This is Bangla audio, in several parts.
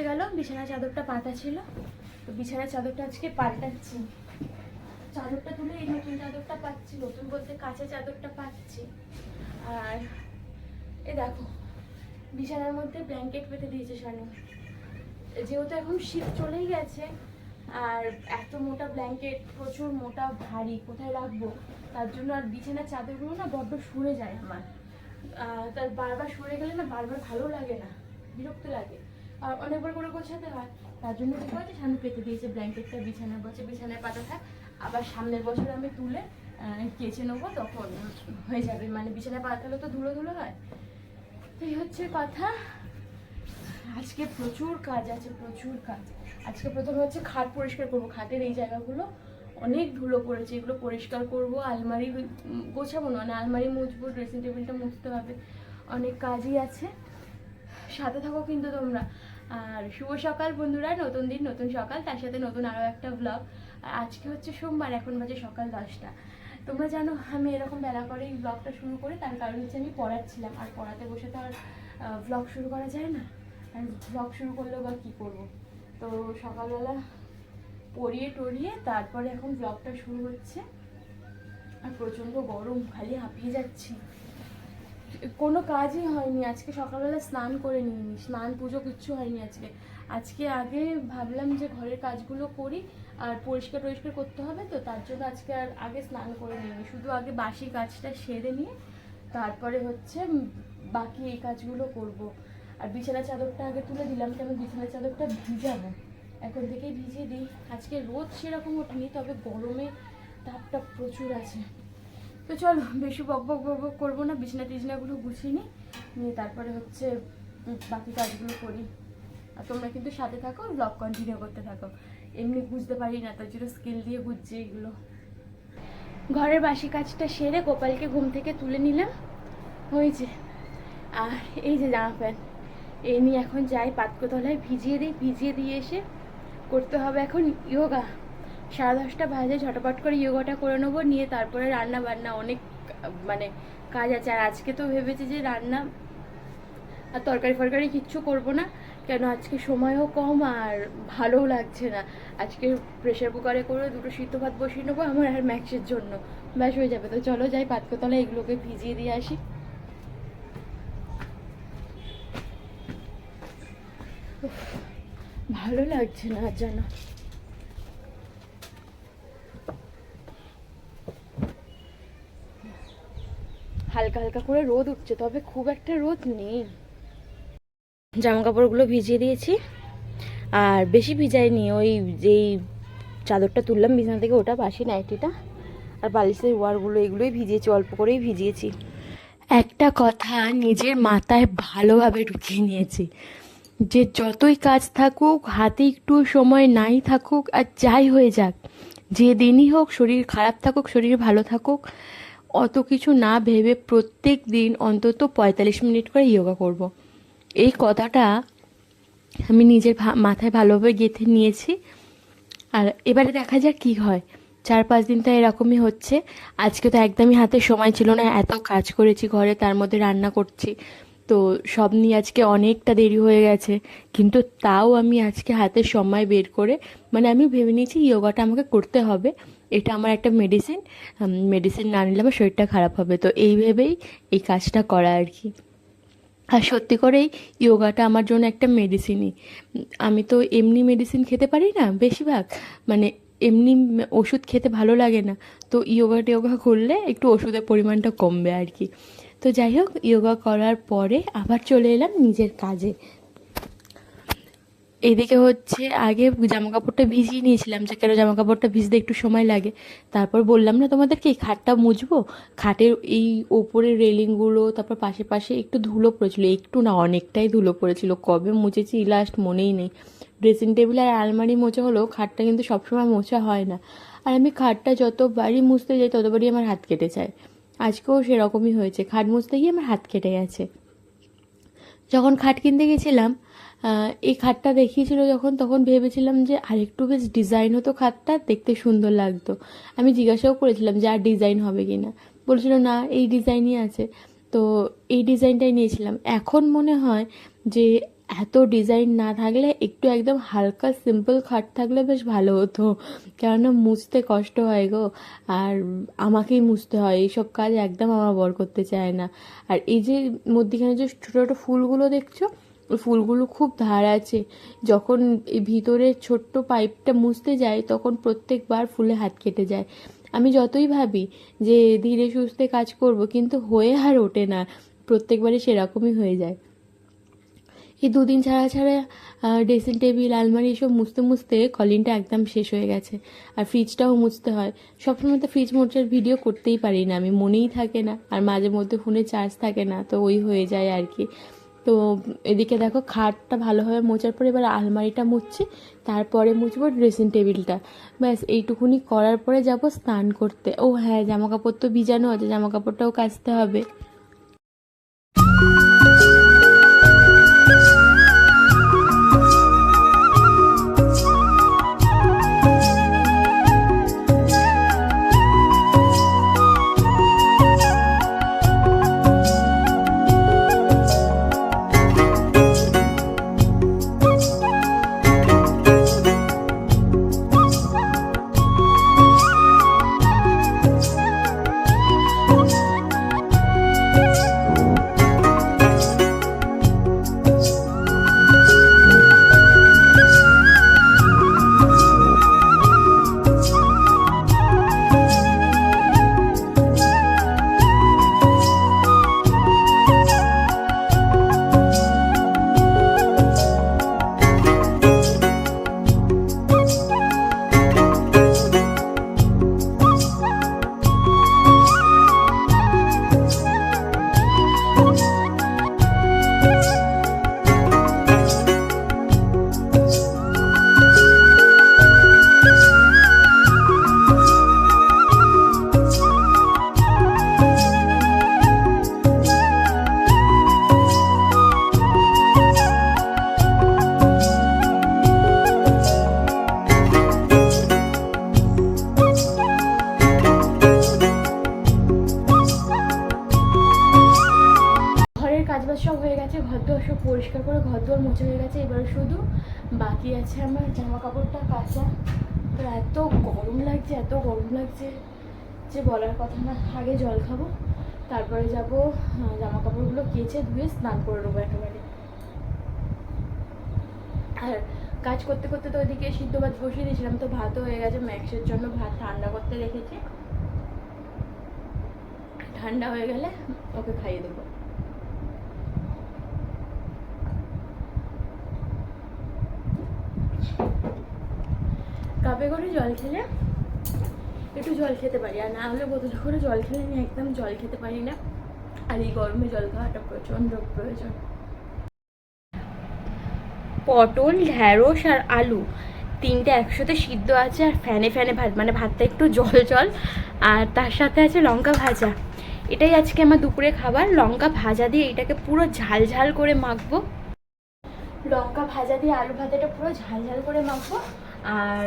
হয়ে গেল বিছানা চাদরটা পাতা ছিল। তো বিছানা চাদরটা আজকে পাল্টাচ্ছি। চাদরটা তুলে এই নতুন চাদরটা পাচ্ছি, নতুন বলতে কাঁচা চাদরটা পাচ্ছি। আর এ দেখো, বিছানার মধ্যে ব্ল্যাঙ্কেট পেতে দিয়েছে শানু। যেহেতু এখন শীত চলেই গেছে, আর এত মোটা ব্ল্যাঙ্কেট প্রচুর মোটা, ভারী, কোথায় রাখব? তার জন্য আর বিছানার চাদরগুলো না বড্ড সরে যায় আমার। তার বারবার সরে গেলে না বারবার ভালো লাগে না, বিরক্ত লাগে। অনেকবার করে গোছাতে হয় তার জন্য কি করেছে সামনে পেতে দিয়েছে ব্ল্যাঙ্কেটটা বিছানার বছর বিছানায় পাতা থাক। আবার সামনের বছর আমি তুলে কেচে নেব, তখন হয়ে যাবে। মানে বিছানায় পাতালে তো ধুলো ধুলো হয়। এই হচ্ছে কথা। আজকে প্রচুর কাজ আছে, প্রচুর কাজ। আজকে প্রথমে হচ্ছে খাট পরিষ্কার করব। খাটের এই জায়গাগুলো অনেক ধুলো পড়েছে। এগুলো পরিষ্কার করব, আলমারি গোছাবো না মানে আলমারি মুছবো ড্রেসিং টেবিলটা মুছতে হবে। অনেক কাজই আছে। সাথে থাকো কিন্তু তোমরা। আর শুভ সকাল বন্ধুরা, নতুন দিন, নতুন সকাল, তার সাথে নতুন আরও একটা ব্লগ আর আজকে হচ্ছে সোমবার, এখন বাজে সকাল দশটা। তোমরা জানো, আমি এরকম বেলা করে এই ব্লগটা শুরু করি, তার কারণ হচ্ছে আমি পড়াচ্ছিলাম। আর পড়াতে বসে তো আর ব্লগ শুরু করা যায় না। আর ব্লগ শুরু করলেও বা কী করব? তো সকালবেলা পড়িয়ে টড়িয়ে তারপরে এখন ব্লগটা শুরু হচ্ছে। আর প্রচণ্ড গরম, খালি হাঁপিয়ে যাচ্ছি। কোনো কাজই হয়নি, আজকে সকালবেলা স্নান করে নিইনি, স্নান, পুজো কিচ্ছু হয়নি আজকে। আজকে আগে ভাবলাম যে ঘরের কাজগুলো করি, আর পরিষ্কার টরিষ্কার করতে হবে তো, তার জন্য আজকে আর আগে স্নান করে নিইনি। শুধু আগে বাসি কাজটা সেরে নিয়ে, তারপরে হচ্ছে বাকি এই কাজগুলো করব। আর বিছানা চাদরটা আগে তুলে দিলাম, কেন বিছানা চাদরটা ভিজাবো। এখন থেকেই ভিজিয়ে দিই। আজকে রোদ সেরকম ওঠেনি, তবে গরমে তাপটা প্রচুর আছে। তো চলো, বেশি বক বক বক বক করব না, বিছানা টিছনাগুলো গুছিয়ে নিই নিয়ে তারপরে হচ্ছে বাকি কাজগুলো করি। আর তোমরা কিন্তু সাথে থাকো ব্লগ কন্টিনিউ করতে থাকো। এমনি বুঝতে পারি না, তার জন্য স্কিল দিয়ে বুঝছি এগুলো। ঘরের বাসি কাজটা সেরে গোপালকে ঘুম থেকে তুলে নিলাম। হয়েছে আর এই যে জামা প্যান্ট এই নিয়ে এখন যাই পাতকোতলায় ভিজিয়ে দিই, ভিজিয়ে দিয়ে এসে করতে হবে এখন ইয়োগা। সাড়ে দশটা বাজে, ঝটপট করে ইয়োগাটা করে নেব, নিয়ে তারপরে রান্না বান্না অনেক মানে কাজ আছে। আর আজকে তো ভেবেছি যে রান্না আর তরকারি ফরকারি কিচ্ছু করব না, কেন আজকে সময়ও কম আর ভালোও লাগছে না। আজকে প্রেশার কুকারে করে দুটো সিদ্ধ ভাত বসিয়ে নেব আমার আর ম্যাক্সের জন্য। ব্যাস হয়ে যাবে। তো চলো যাই পাতকতলা এগুলোকে ভিজিয়ে দিয়ে আসি। ভালো লাগছে না জানো হালকা হালকা করে রোদ উঠছে, তবে খুব একটা রোদ নেই। জামা কাপড়গুলো ভিজিয়ে দিয়েছি, আর বেশি ভিজাইনি, ওই যেই চাদরটা তুললাম বিছানা থেকে, ওটা বাসি নাইটিটা, আর বালিশের ওয়ারগুলো এগুলোই ভিজিয়েছি, অল্প করেই ভিজিয়েছি। একটা কথা নিজের মাথায় ভালোভাবে ঢুকিয়ে নিয়েছি, যে যতই কাজ থাকুক, হাতে একটু সময় নাই থাকুক, আর যাই হয়ে যাক, যে দিনই হোক, শরীর খারাপ থাকুক, শরীর ভালো থাকুক অত কিছু না ভেবে প্রত্যেক দিন অন্তত পঁয়তাল্লিশ মিনিট করে ইয়োগা করব। এই কথাটা আমি নিজের মাথায় ভালোভাবে গেঁথে নিয়েছি। আর এবারে দেখা যাক কি হয়। চার পাঁচ দিন তো এরকমই হচ্ছে। আজকে তো একদমই হাতে সময় ছিল না। এত কাজ করেছি ঘরে, তার মধ্যে রান্না করছি। তো সব নিয়ে আজকে অনেকটা দেরি হয়ে গেছে। কিন্তু তাও আমি আজকে হাতে সময় বের করে মানে আমি ভেবে নিয়েছি যোগাটা আমাকে করতে হবে। এটা আমার একটা মেডিসিন মেডিসিন না নিলে আমার শরীরটা খারাপ হবে। তো এই ভেবেই এই কাজটা করা আর কি। আর সত্যি করেই ইয়োগাটা আমার জন্য একটা মেডিসিনই আমি তো এমনি মেডিসিন খেতে পারি না বেশিরভাগ মানে এমনি ওষুধ খেতে ভালো লাগে না। তো ইয়োগা টিয়োগা করলে একটু ওষুধের পরিমাণটা কমবে আর কি। তো যাই হোক ইয়োগা করার পরে আবার চলে এলাম নিজের কাজে। এদিকে হচ্ছে আগে জামা কাপড়টা ভিজিয়ে নিয়েছিলাম যে কেন জামা কাপড়টা ভিজতে একটু সময় লাগে। তারপর বললাম, না তোমাদেরকে খাটটা মুছবো খাটের এই ওপরের রেলিংগুলো, তারপর পাশে পাশে একটু ধুলো পড়েছিল। একটু না, অনেকটাই ধুলো পড়েছিল। কবে মুছেছি লাস্ট মনেই নেই। ড্রেসিং টেবিল আর আলমারি মোছা হলেও খাটটা কিন্তু সবসময় মোছা হয় না। আর আমি খাটটা যতবারই মুছতে যাই, ততবারই আমার হাত কেটে যায়। আজকেও সেরকমই হয়েছে। খাট মুছতে গিয়ে আমার হাত কেটে গেছে। যখন খাট কিনতে গেছিলাম এই খাটটা দেখিয়েছিল যখন, তখন ভেবেছিলাম যে আরেকটু বেশ ডিজাইন হতো খাটটা, দেখতে সুন্দর লাগতো। আমি জিজ্ঞাসাও করেছিলাম যে আর ডিজাইন হবে কি না বলছিল, না, এই ডিজাইনই আছে। তো এই ডিজাইনটাই নিয়েছিলাম। এখন মনে হয় যে এত ডিজাইন না থাকলে একটু একদম হালকা সিম্পল খাট থাকলে বেশ ভালো হতো। কেননা মুছতে কষ্ট হয় গো। আর আমাকেই মুছতে হয়, এইসব কাজ একদম আমার বর করতে চায় না। আর এই যে মধ্যিখানে যে ছোটো ছোটো ফুলগুলো দেখছ, ওই ফুলগুলো খুব ধার আছে। যখন এই ভিতরে ছোট্ট পাইপটা মুছতে যায়, তখন প্রত্যেকবার ফুলে হাত কেটে যায়। আমি যতই ভাবি যে ধীরে সুস্থে কাজ করব, কিন্তু হয়ে আর ওঠে না। প্রত্যেকবারই সেরকমই হয়ে যায়। এই দুদিন ছাড়া ছাড়া ড্রেসিং টেবিল আলমারি এসব মুছতে মুছতে কলিনটা একদম শেষ হয়ে গেছে। আর ফ্রিজটাও মুছতে হয়। সবসময় তো ফ্রিজ মোচার ভিডিও করতেই পারি না। আমি মনেই থাকে না। আর মাঝে মধ্যে ফোনে চার্জ থাকে না। তো ওই হয়ে যায় আর কি। তো এদিকে দেখো খাটটা ভালোভাবে মোচার পরে এবার আলমারিটা মুছছি। তারপরে মুছবো ড্রেসিং টেবিলটা ব্যাস, এইটুকুনি করার পরে যাব স্নান করতে। ও হ্যাঁ জামা কাপড় তো ভিজানো আছে। জামা কাপড়টাও কাচতে হবে। ঘরের কাজবাজ সব হয়ে গেছে ঘর দুয়ার সব পরিষ্কার করে ঘর দুয়ার মুছে হয়ে গেছে, এবার শুধু বাকি আছে আমার জামা কাপড়টা কাচা। তো এত গরম লাগছে, এত গরম লাগছে যে বলার কথা না, আগে জল খাব, তারপরে যাব জামা কাপড়গুলো কেচে ধুয়ে স্নান করে নেব একেবারে। আর কাজ করতে করতে তো ওইদিকে সিদ্ধ ভাত বসিয়ে দিয়েছিলাম, তো ভাতও হয়ে গেছে, ম্যাক্সের জন্য ভাত ঠান্ডা করতে রেখেছি। ঠান্ডা হয়ে গেলে ওকে খাইয়ে দেবো। কাপে করে জল খেলে একটু জল খেতে পারি, আর না হলে বোতলে করে জল খেলে আমি একদম জল খেতে পারি না। আর এই গরমে জল খাওয়াটা প্রচণ্ড প্রয়োজন। পটল, ঢ্যাঁড়স আর আলু তিনটে একসাথে সিদ্ধ আছে, আর ফ্যানে ফ্যানে ভাত মানে ভাতটা একটু জল জল। আর তার সাথে আছে লঙ্কা ভাজা। এটাই আজকে আমার দুপুরে খাবার। লঙ্কা ভাজা দিয়ে এটাকে পুরো ঝাল ঝাল করে মাখবো। লঙ্কা ভাজা দিয়ে আলু ভাজাটা পুরো ঝাল ঝাল করে মাখবো। আর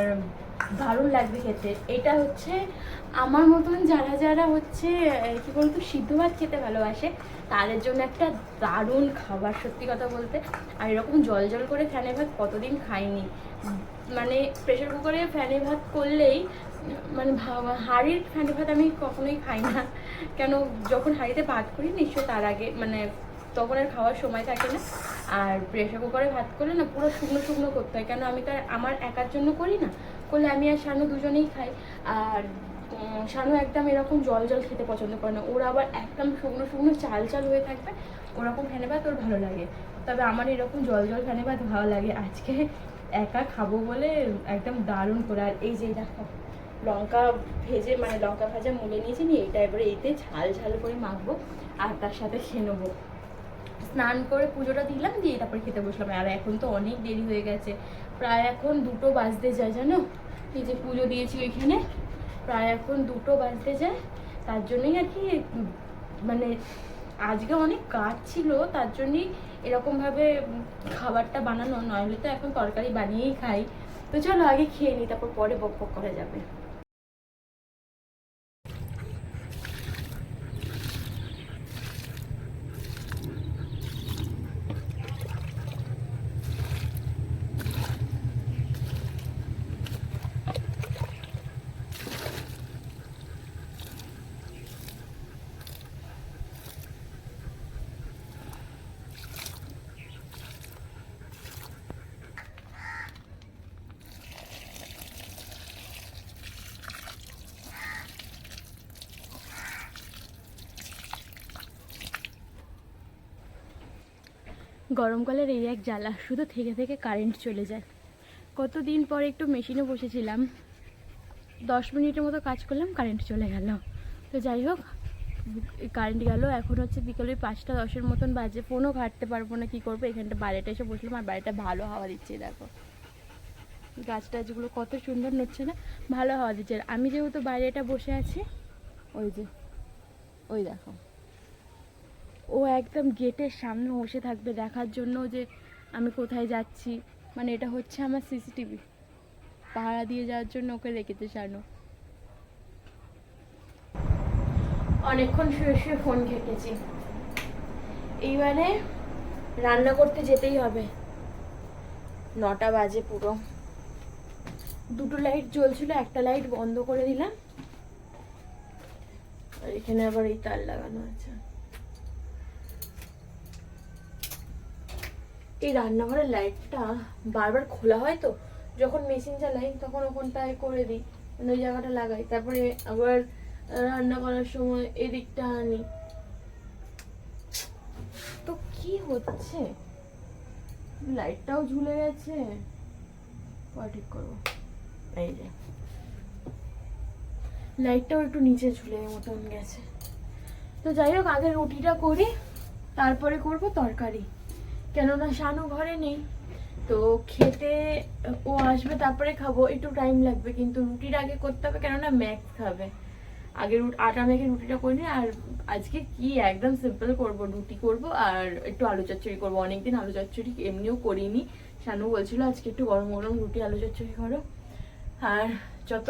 দারুণ লাগবে খেতে। এটা হচ্ছে আমার মতন যারা যারা হচ্ছে কি বলতো, সিদ্ধ ভাত খেতে ভালোবাসে, তাদের জন্য একটা দারুণ খাবার, সত্যি কথা বলতে। আর এরকম জল জল করে ফ্যানে ভাত কতদিন খাইনি। মানে প্রেশার কুকারে ফ্যানে ভাত করলেই মানে হাঁড়ির ফ্যানে ভাত আমি কখনোই খাই না। কেন, যখন হাঁড়িতে ভাত করি নিশ্চয় তার আগে মানে তখন আর খাওয়ার সময় থাকে না। আর প্রেশার কুকারে ভাত করলে না পুরো শুকনো শুকনো করতে হয়। কেন আমি তো আর আমার একার জন্য করি না? করলে আমি আর শানু দুজনেই খাই। আর শানু একদম এরকম জল জল খেতে পছন্দ করে না। ওরা আবার একদম শুকনো শুকনো চাল চাল হয়ে থাকবে। ওরকম ফ্যানে ভাত ওর ভালো লাগে। তবে আমার এরকম জল জল ফ্যানে ভাত ভালো লাগে। আজকে একা খাব বলে একদম দারুণ করে। আর এই যে দেখো, লঙ্কা ভেজে মানে লঙ্কা ভাজা মুলে নিয়েছি নিয়ে এটা এবারে এতে ঝাল ঝাল করে মাখবো। আর তার সাথে খেয়ে নেব। স্নান করে পুজোটা দিলাম, দিয়ে তারপর খেতে বসলাম। আর এখন তো অনেক দেরি হয়ে গেছে। প্রায় এখন দুটো বাজতে যায়, জানো? এই যে পুজো দিয়েছি ওইখানে, প্রায় এখন দুটো বাজতে যায়। তার জন্যই আর কি মানে আজকে অনেক কাজ ছিল, তার জন্যই এরকমভাবে খাবারটা বানানো। নইলে তো এখন তরকারি বানিয়েই খাই। তো চলো আগে খেয়ে নিই, তারপর পরে বক বক করা যাবে। গরমকালের এই এক জ্বালা, শুধু থেকে থেকে কারেন্ট চলে যায়। কতদিন পরে একটু মেশিনে বসেছিলাম, দশ মিনিটের মতো কাজ করলাম কারেন্ট চলে গেল। তো যাই হোক কারেন্ট গেল, এখন হচ্ছে বিকেলে পাঁচটা, দশের মতন বাজে ফোনও ঘাটতে পারব না, কী করব? এখানটা বাইরেটা এসে বসলাম, আর বাড়িটা ভালো হাওয়া দিচ্ছে, দেখো। গাছ টাছগুলো কত সুন্দর নড়ছে না, ভালো হাওয়া দিচ্ছে। আমি যেহেতু বাইরেটা বসে আছি, ওই যে, ওই দেখো। ও একদম গেটের সামনে বসে থাকবে দেখার জন্য যে আমি কোথায় যাচ্ছি। মানে এটা হচ্ছে আমার সিসিটিভি পাহারা দিয়ে যাওয়ার জন্য ওকে রেখেছে শানু। অনেকক্ষণ শুয়ে শুয়ে ফোন ঘেটেছি এইবারে রান্না করতে যেতেই হবে। নটা বাজে পুরো। দুটো লাইট জ্বলছিল, একটা লাইট বন্ধ করে দিলাম। আর এখানে আবার এই তার লাগানো আছে। এই রান্নাঘরের লাইটটা বারবার খোলা হয় তো, যখন মেশিন চালাই তখন ওখানটায় করে দিই মানে ওই জায়গাটা লাগাই, তারপরে আবার রান্না করার সময় এদিকটা আনি। তো কি হচ্ছে? লাইটটাও ঝুলে গেছে। ঠিক করব। এই যে। লাইটটাও একটু নিচে ঝুলে মতন গেছে। তো যাই হোক, আগে রুটিটা করি, তারপরে করব তরকারি। কেননা শানু ঘরে নেই। তো খেতে ও আসবে, তারপরে খাব। একটু টাইম লাগবে, কিন্তু রুটির আগে করতে হবে, কেননা ম্যাক্স খাবে। আগে আটা মেখে রুটিটা করে নিই আর আজকে কি একদম সিম্পল করব, রুটি করব আর একটু আলু চচ্চড়ি করব। অনেকদিন আলু চচ্চড়ি এমনিও করিনি। শানু বলছিল, আজকে একটু গরম গরম রুটি, আলু চচ্চড়ি করো। আর যত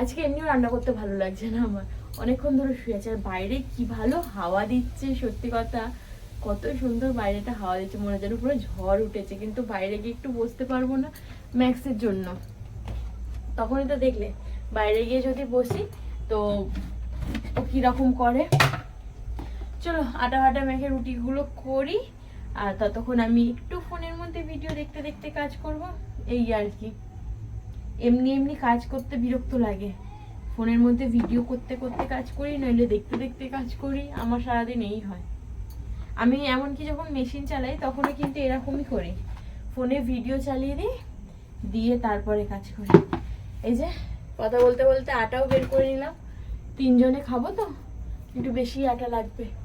আজকে এমনিও রান্না করতে ভালো লাগছে না আমার। অনেকক্ষণ ধরে শুয়ে আছে। আর বাইরে কি ভালো হাওয়া দিচ্ছে, সত্যি কথা। কত সুন্দর বাইরেটা হাওয়া দিচ্ছে, মনে হচ্ছে পুরো ঝড় উঠেছে, কিন্তু বাইরে গিয়ে একটু বসতে পারব না ম্যাক্সের জন্য। তখনই তো দেখলে, বাইরে গিয়ে যদি বসি, তো ও কীরকম করে। চলো, আটা ফাটা মেখে রুটিগুলো করি, আর ততক্ষণ আমি একটু ফোনের মধ্যে ভিডিও দেখতে দেখতে কাজ করব। এই আর কি। এমনি এমনি কাজ করতে বিরক্ত লাগে। ফোনের মধ্যে ভিডিও করতে করতে কাজ করি, নইলে দেখতে দেখতে কাজ করি, আমার সারাদিন এই হয়। আমি এমনকি যখন মেশিন চালাই, তখনও কিন্তু এরকমই করি। ফোনে ভিডিও চালিয়ে দিই, দিয়ে তারপরে কাজ করি। এই যে, কথা বলতে বলতে আটাও বের করে নিলাম। তিনজনে খাব তো? একটু বেশি আটা লাগবে।